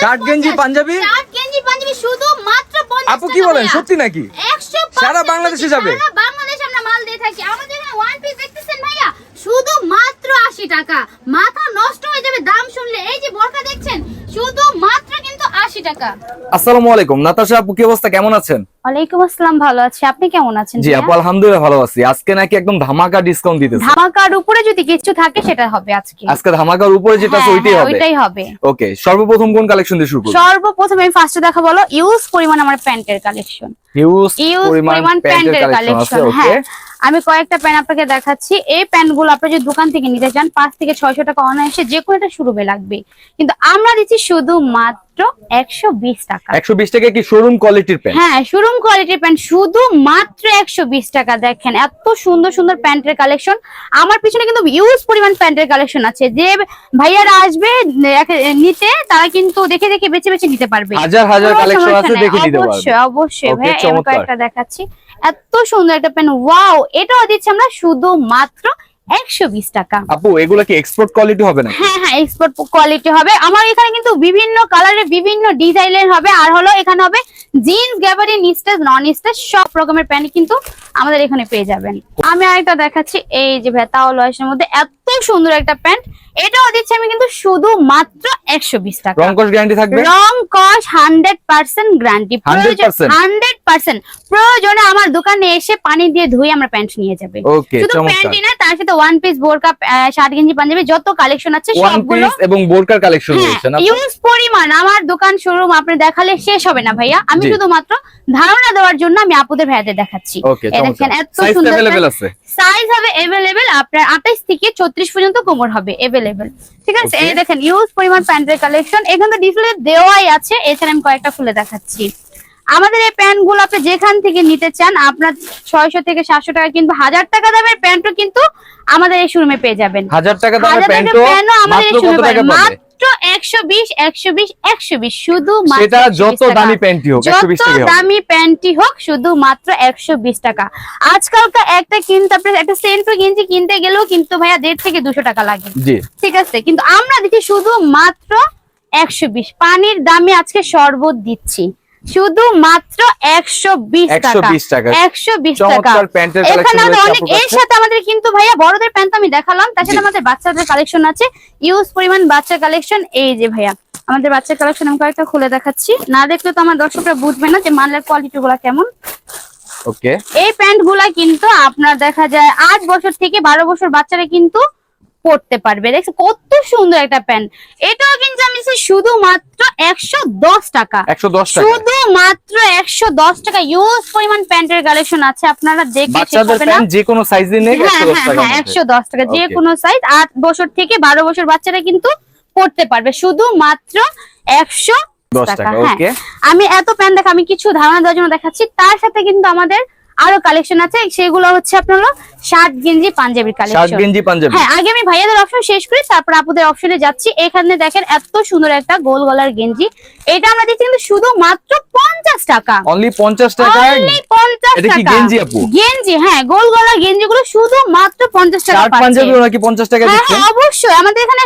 Shirt গেঞ্জি panjabi shirt গেঞ্জি পাঞ্জাবি শুধু মাত্র 50 আপু কি বলেন সত্যি নাকি? 100% সারা বাংলাদেশে যাবে? সারা বাংলাদেশে আমরা মাল দিয়ে থাকি। আমাদের এখানে ওয়ান পিস দেখতেছেন ভাইয়া? শুধু মাত্র 80 টাকা। মাথা নষ্ট হয়ে যাবে দাম শুনলে। এই যে বোরকা দেখছেন শুধু মাত্র কিন্তু 80 টাকা। আসসালামু আলাইকুম। নাতাশা আপু কি অবস্থা? কেমন আছেন? ওয়ালাইকুম আসসালাম ভালো আছি। আপনি কেমন আছেন জি আপু আলহামদুলিল্লাহ ভালো আছি। আজকে নাকি একদম ধামাকা ডিসকাউন্ট দিতেছে। ধামাকার উপরে যদি কিছু থাকে সেটা হবে আজকে। আজকে ধামাকার উপরে যেটা আছে হ্যাঁ, ওইটাই হ্যাঁ, হবে। ওইটাই হবে। ওকে সর্বপ্রথম কোন কালেকশন দিয়ে শুরু করব? সর্বপ্রথম আমি ফার্স্টে দেখা বলো ইউজ পরিমাণ আমার প্যান্টের কালেকশন ইউজ পরিমাণ প্যান্টের কালেকশন আছে ওকে হ্যাঁ। আমি কয়েকটা প্যান্ট আপনাকে দেখাচ্ছি। এই প্যান্টগুলো আপনি যদি দোকান থেকে নিতে চান পাঁচ থেকে ছয়শো টাকা অনায়াসে যে কোনো একটা শুরুবে লাগবে। কিন্তু আমরা দিচ্ছি শুধু মাত্র একশো বিশ টাকা। 120 টাকা কি শোরুম কোয়ালিটির প্যান্ট হ্যাঁ শোরুম কোয়ালিটির প্যান্ট শুধু মাত্র একশো বিশ টাকা। দেখেন এত সুন্দর সুন্দর প্যান্টের কালেকশন আমার পিছনে কিন্তু ইউজ পরিমাণ প্যান্টের কালেকশন আছে। যে ভাইয়ারা আসবে নিতে তারা কিন্তু দেখে দেখে বেছে বেছে নিতে পারবে। হাজার হাজার কালেকশন আছে দেখে নিতে পারবে। অবশ্যই অবশ্যই Okay, ভাই আমি কয়েকটা দেখাচ্ছি। এত সুন্দর একটা পেন ওয়াও এটাও দিচ্ছি আমরা শুধুমাত্র 120 টাকা। আপু এগুলো কি এক্সপোর্ট কোয়ালিটি হবে না হ্যাঁ হ্যাঁ এক্সপোর্ট কোয়ালিটি হবে। আমার এখানে কিন্তু বিভিন্ন কালারে বিভিন্ন ডিজাইনের হবে। আর হলো এখানে হবে জিন্স নন সব রকমের প্যান্ট কিন্তু আমাদের এখানে পেয়ে যাবেন। আমি আরেকটা দেখাচ্ছি। এই যে ভেতা লয়েসের মধ্যে এত সুন্দর একটা প্যান্ট এটাও দিচ্ছি আমি কিন্তু শুধু মাত্র 120 টাকা। রং কস গ্যারান্টি থাকবে? রং কস 100% গ্যারান্টি 100% প্রয়োজনে আমার দোকানে এসে পানি দিয়ে ধুই আমরা প্যান্ট নিয়ে যাবে। শুধু প্যান্টই না তার সাথে ওয়ান পিস বোরকা শার্ট গেঞ্জি পাঞ্জাবি যত কালেকশন আছে ওয়ান সবগুলো পিস এবং বোরকার কালেকশন হ্যাঁ রয়েছে না ইউজ পরিমাণ আমার দোকান শোরুম আপনি দেখালে শেষ হবে না ভাইয়া আমি জি। শুধুমাত্র ধারণা দেওয়ার জন্য আমি আপুদের ভাইয়াদের দেখাচ্ছি ওকে এই দেখেন এত সাইজ সুন্দর अवेलेबल আছে সাইজ হবে এভেলেবেল আপনার আঠাইশ থেকে ছত্রিশ পর্যন্ত কোমর হবে এভেলেবেল ঠিক আছে Okay. এই দেখেন ইউজ পরিমাণ প্যান্টের কালেকশন এখানে ডিসপ্লে দেওয়াই আছে এছাড়া আমি কয়েকটা খুলে দেখাচ্ছি আমাদের এই প্যান্টগুলো আপনি যেখান থেকে নিতে চান আপনার ছয়শো থেকে সাতশো টাকা কিন্তু হাজার টাকা দামের প্যান্টও কিন্তু আমাদের এই শোরুমে পেয়ে যাবেন। হাজার টাকা দামের প্যান্টও আমাদের মাত্র এই শোরুমে মাত্র শুধু মাত্র সেটা 120 যত দামি হোক 120 যত টাকা হবে দামি প্যান্টই হোক শুধু মাত্র একশো বিশ টাকা। আজকালকার একটা কিনতে আপনার একটা সেন্টু গেঞ্জি কিনতে গেলেও কিন্তু ভাইয়া দেড় থেকে দুশো টাকা লাগে। ঠিক আছে? কিন্তু আমরা দিচ্ছি শুধু মাত্র একশো বিশ। পানির দামে আজকে শরবত দিচ্ছি। শুধু মাত্র একশো বিশ টাকা। 120 টাকা। একশো বিশ টাকা। এখানে আমাদের অনেক এর সাথে আমাদের কিন্তু ভাইয়া বড়দের প্যান্ট আমি দেখালাম। তার সাথে আমাদের বাচ্চাদের কালেকশন আছে। ইউজ পরিমাণ কালেকশন এই যে ভাইয়া আমাদের বাচ্চার কালেকশন আমি কয়েকটা খুলে দেখাচ্ছি। না দেখলে তো আমার দর্শকরা বুঝবে না যে মালের কোয়ালিটি গুলা কেমন। ওকে। এই প্যান্টগুলা কিন্তু আপনার দেখা যায় আট বছর থেকে বারো বছর বাচ্চারা কিন্তু পড়তে পারবে। দেখছ কত সুন্দর একটা প্যান্ট। এটাও কিন্তু আমি শুধুমাত্র একশো দশ টাকা। 110 টাকা শুধু মাত্র একশো দশ টাকা। ইউজ পরিমাণ প্যান্টের কালেকশন আছে আপনারা দেখে যে কোনো সাইজে হ্যাঁ হ্যাঁ হ্যাঁ একশো দশ টাকা। যে কোনো সাইজ আট বছর থেকে বারো বছর বাচ্চারা কিন্তু পড়তে পারবে। শুধু মাত্র একশো 10 টাকা টাকা। হ্যাঁ। আমি এত প্যান্ট দেখা আমি কিছু ধারণা দেওয়ার জন্য দেখাচ্ছি। তার সাথে কিন্তু আমাদের আরও কালেকশন আছে। সেগুলো হচ্ছে আপনার শার্ট গেঞ্জি পাঞ্জাবির শার্ট কালেকশন গেঞ্জি পাঞ্জাবি। হ্যাঁ আগে আমি ভাইয়াদের অপশন শেষ করি তারপর আপুদের অপশনে যাচ্ছি। এখানে দেখেন এত সুন্দর একটা গোল গলার গেঞ্জি। এটা আমরা দিচ্ছি কিন্তু শুধু মাত্র পঞ্চাশ টাকা। অনলি 50 টাকায় Only 50 টাকা। গেঞ্জি আপু? গেঞ্জি হ্যাঁ গোল গলার শুধু মাত্র পঞ্চাশ টাকা শার্ট পাচ্ছে। নাকি 50 টাকা হ্যাঁ দিচ্ছে হ্যাঁ অবশ্যই। আমাদের এখানে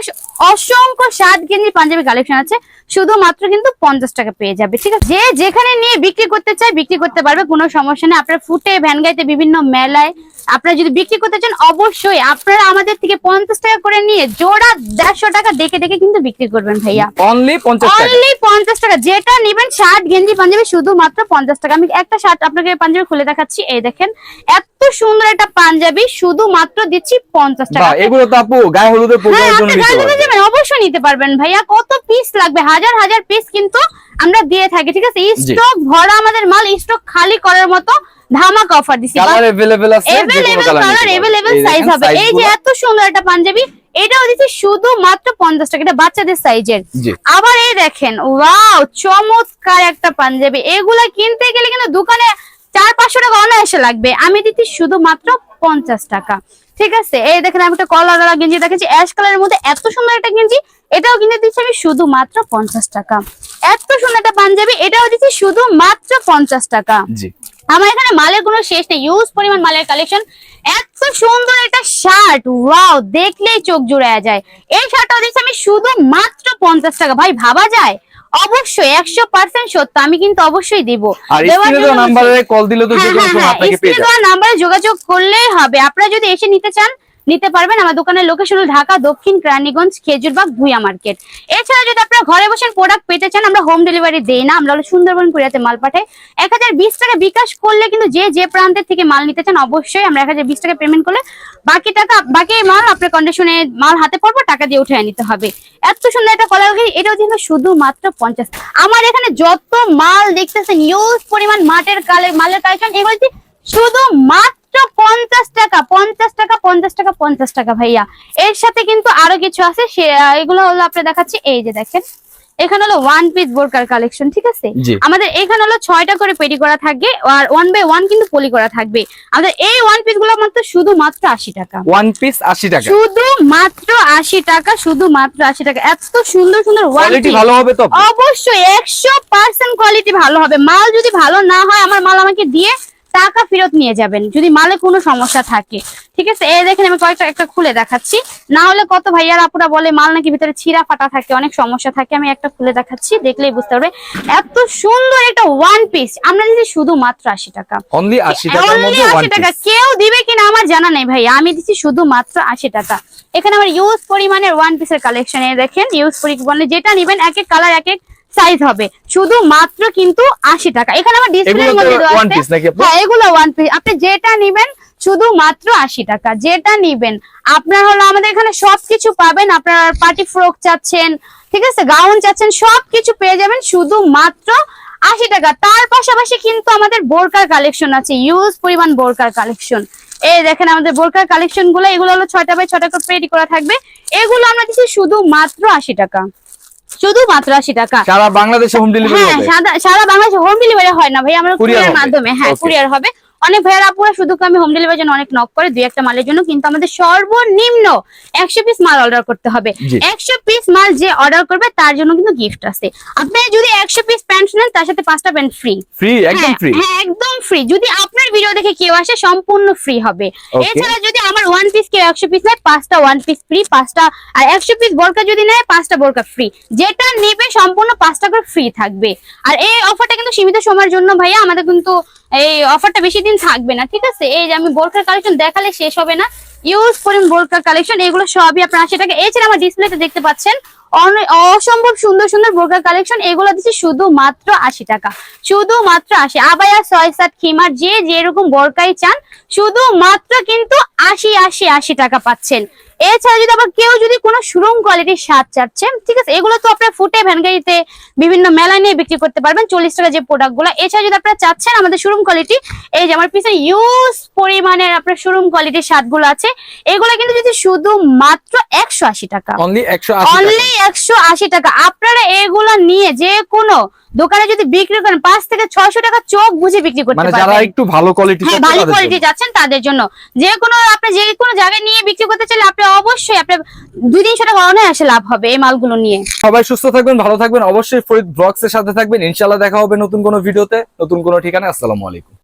অসংখ্য শার্ট গেঞ্জি পাঞ্জাবি কালেকশন আছে। শুধুমাত্র কিন্তু পঞ্চাশ টাকা পেয়ে যাবে ঠিক আছে? যে যেখানে নিয়ে বিক্রি করতে চায় বিক্রি করতে পারবে কোনো সমস্যা নেই। আপনার ফুটে ভ্যান গাইতে বিভিন্ন মেলায় আপনারা যদি বিক্রি করতে চান অবশ্যই আপনারা আমাদের থেকে পঞ্চাশ টাকা করে নিয়ে জোড়া দেড়শো টাকা দেখে দেখে কিন্তু বিক্রি করবেন ভাইয়া। অনলি পঞ্চাশ টাকা। যেটা নেবেন শার্ট গেঞ্জি পাঞ্জাবি শুধুমাত্র পঞ্চাশ টাকা। আমি একটা শার্ট আপনাকে পাঞ্জাবি খুলে দেখাচ্ছি। এই দেখেন এত সুন্দর একটা পাঞ্জাবি শুধুমাত্র দিচ্ছি পঞ্চাশ টাকা। এগুলো তো আপু গায়ে হলুদের হ্যাঁ অবশ্যই নিতে পারবেন ভাইয়া। কত পিস লাগবে? হাজার হাজার পিস কিন্তু আমরা দিয়ে থাকি ঠিক আছে? স্টক ভরা আমাদের মাল স্টক খালি করার মতো ধামাকা অফার দিচ্ছি কালার अवेलेबल আছে যে কোনো available colour colour available size হবে এই যে এত সুন্দর একটা পাঞ্জাবি এটাও দিচ্ছি শুধু মাত্র পঞ্চাশ টাকা এটা বাচ্চাদের সাইজের জি আবার এই দেখেন ওয়াও চমৎকার একটা পাঞ্জাবি এগুলা কিনতে গেলে কিন্তু দোকানে চার পাঁচশো টাকা অনায়াসে লাগবে আমি দিচ্ছি শুধুমাত্র পঞ্চাশ টাকা ঠিক আছে এই দেখেন আমি একটা কলার গেঞ্জি দেখেছি অ্যাশ কালারের মধ্যে এত সুন্দর একটা গেঞ্জি এটাও কিনে দিচ্ছি আমি শুধুমাত্র পঞ্চাশ টাকা এত সুন্দর একটা পাঞ্জাবি এটাও দিচ্ছি শুধু মাত্র পঞ্চাশ টাকা জি আমার এখানে মালের কোনো শেষ নেই। ইউজ পরিমাণ মালের কালেকশন এত সুন্দর একটা শার্ট ওয়াও দেখলেই চোখ জুড়ে যায়। এই শার্টটা দিচ্ছি আমি শুধু মাত্র পঞ্চাশ টাকা। ভাই ভাবা যায়? অবশ্যই একশো পার্সেন্ট সত্য। আমি কিন্তু অবশ্যই দিব। দেওয়ার জন্য নাম্বারে কল দিলে তো যে হ্যাঁ হ্যাঁ হ্যাঁ নাম্বারে যোগাযোগ করলেই হবে। আপনারা যদি এসে নিতে চান নিতে পারবেন আমার দোকানের লোকেশন হল ঢাকা, দক্ষিণ কেরানীগঞ্জ, খেজুরবাগ, ভুইয়া মার্কেট। এছাড়া যদি আপনারা ঘরে বসে প্রোডাক্ট পেতে চান, আমরা হোম ডেলিভারি দেই না। আমরা সুন্দরবন কুরিয়াতে মাল পাঠাই। এক হাজার বিশ টাকা বিকাশ করলে কিন্তু যে যে প্রান্তের থেকে মাল নিতে চান, অবশ্যই আমরা এক হাজার বিশ টাকা পেমেন্ট করলে বাকি টাকা, বাকি মাল আপনার কন্ডিশনে মাল হাতে পড়ব, টাকা দিয়ে উঠে নিতে হবে। এত সুন্দর একটা কলার এটাও কিন্তু শুধুমাত্র পঞ্চাশ। আমার এখানে যত মাল দেখতেছেন ইউজ পরিমাণ মাটের কালে, মালের কালেকশন এগুলো হচ্ছে শুধু মাত্র পঞ্চাশ টাকা পঞ্চাশ টাকা পঞ্চাশ টাকা পঞ্চাশ টাকা ভাইয়া। এর সাথে কিন্তু আরও কিছু আছে এগুলো হলো আপনি দেখাচ্ছি এই যে দেখেন। এখানে হলো ওয়ান পিস বোরকার কালেকশন ঠিক আছে? আমাদের এখানে হলো ছয়টা করে পেটি করা থাকবে আর ওয়ান বাই ওয়ান কিন্তু পলি করা থাকবে। আমাদের এই ওয়ান পিসগুলো মাত্র শুধু মাত্র আশি টাকা। ওয়ান পিস আশি টাকা। শুধু মাত্র আশি টাকা শুধু মাত্র আশি টাকা। এত সুন্দর সুন্দর ওয়ান ভালো হবে তো? অবশ্যই একশো পার্সেন্ট কোয়ালিটি ভালো হবে। মাল যদি ভালো না হয় আমার মাল আমাকে দিয়ে টাকা ফেরত নিয়ে যাবেন যদি মালে কোনো সমস্যা থাকে। ঠিক আছে? এই দেখেন আমি কয়েকটা একটা খুলে দেখাচ্ছি। না হলে কত ভাইয়ার আপুরা বলে মাল নাকি ভিতরে ছিঁড়া ফাটা থাকে অনেক সমস্যা থাকে। আমি একটা খুলে দেখাচ্ছি দেখলেই বুঝতে পারবে। এত সুন্দর একটা ওয়ান পিস আমরা দিচ্ছি শুধু মাত্র আশি টাকা। অনলি আশি টাকার Only মধ্যে ওয়ান 80 টাকা। কেউ দিবে কিনা আমার জানা নেই ভাই আমি দিচ্ছি শুধু মাত্র আশি টাকা। এখানে আমার ইউজ পরিমাণের ওয়ান পিসের কালেকশন দেখেন ইউজ পরিমাণে যেটা নিবেন এক এক কালার এক এক সাইজ হবে। শুধু মাত্র কিন্তু আশি টাকা। এখানে আমার ডিসপ্লে এগুলো মধ্যে? হ্যাঁ এগুলো ওয়ান পিস আপনি যেটা নিবেন শুধু মাত্র আশি টাকা। যেটা নিবেন আপনার হলো আমাদের এখানে সবকিছু পাবেন। আপনার পার্টি ফ্রক চাচ্ছেন ঠিক আছে? গাউন চাচ্ছেন সবকিছু পেয়ে যাবেন শুধু মাত্র আশি টাকা। তার পাশাপাশি কিন্তু আমাদের বোরকার কালেকশন আছে। ইউজ পরিমাণ বোরকার কালেকশন এই দেখেন আমাদের বোরকার কালেকশনগুলো এগুলো হলো ছয়টা বাই ছয়টা করে পেটি করা থাকবে। এগুলো আমরা দিচ্ছি শুধু মাত্র আশি টাকা। শুধু মাত্র আশি টাকা। সারা বাংলাদেশে হোম ডেলিভারি হ্যাঁ হবে? সাদা- সারা বাংলাদেশে হোম ডেলিভারি হয় না ভাই আমরা কুরিয়ার মাধ্যমে হ্যাঁ কুরিয়ার হবে। অনেক ভাইয়ার আপুরা শুধু আমি হোম ডেলিভারির জন্য অনেক নক করে দুই একটা মালের জন্য কিন্তু আমাদের সর্বনিম্ন একশো পিস মাল অর্ডার করতে হবে। একশো পিস মাল যে অর্ডার করবে তার জন্য কিন্তু গিফট আছে। আপনি যদি একশো পিস প্যান্ট নেন তার সাথে পাঁচটা প্যান্ট ফ্রি ফ্রি একদম হ্যাঁ, ফ্রি হ্যাঁ একদম ফ্রি যদি আপনার ভিডিও দেখে কেউ আসে সম্পূর্ণ ফ্রি হবে। এছাড়া যদি আমার ওয়ান পিস কেউ একশো পিস নেয় পাঁচটা ওয়ান পিস ফ্রি পাঁচটা আর একশো পিস বোরকা যদি নেয় পাঁচটা বোরকা ফ্রি যেটা নেবে সম্পূর্ণ পাঁচটা করে ফ্রি থাকবে। আর এই অফারটা কিন্তু সীমিত সময়ের জন্য ভাইয়া আমাদের কিন্তু এই অফারটা বেশি দিন থাকবে না, ঠিক আছে? এই যে আমি বোরকার কালেকশন দেখালে শেষ হবে না। ইউজ করেন বোরকার কালেকশন এগুলো সবই আপনারা আশি টাকা এছাড়া আমার ডিসপ্লেতে দেখতে পাচ্ছেন অসম্ভব সুন্দর সুন্দর বোরকার কালেকশন এগুলো দিচ্ছি শুধু মাত্র আশি টাকা। শুধু মাত্র আশি। আবায়া ছয় সাত খিমার যে যেরকম বোরকাই চান শুধু মাত্র কিন্তু আশি আশি আশি টাকা পাচ্ছেন। এছাড়া যদি আবার কেউ যদি কোনো সুরম কোয়ালিটির স্বাদ চাচ্ছে ঠিক আছে এগুলো তো আপনার ফুটে ভ্যানগাড়িতে বিভিন্ন মেলায় নিয়ে বিক্রি করতে পারবেন চল্লিশ টাকা যে প্রোডাক্টগুলো এছাড়া যদি আপনারা চাচ্ছেন আমাদের শোরুম কোয়ালিটি এই যে আমার পিছনে ইউজ পরিমাণের আপনার শোরুম কোয়ালিটির স্বাদগুলো আছে এগুলো কিন্তু যদি শুধু মাত্র একশো আশি টাকা। অনলি একশো আশি টাকা। আপনারা এগুলো নিয়ে যে কোনো দোকানে যদি বিক্রি করেন পাঁচ থেকে ছয়শো টাকা চোখ বুঝে বিক্রি করতে মানে যারা একটু ভালো কোয়ালিটি হ্যাঁ ভালো কোয়ালিটি যাচ্ছেন তাদের জন্য। যে কোনো আপনি যে কোনো জায়গায় নিয়ে বিক্রি করতে চাইলে আপনি অবশ্যই আপনি দুই তিনশো টাকা অনায়াসে লাভ হবে এই মালগুলো নিয়ে। সবাই সুস্থ থাকবেন ভালো থাকবেন। অবশ্যই ফরিদ ব্লগস এর সাথে থাকবেন। ইনশাল্লাহ দেখা হবে নতুন কোনো ভিডিওতে। নতুন কোনো ঠিকানা আসসালামু আলাইকুম।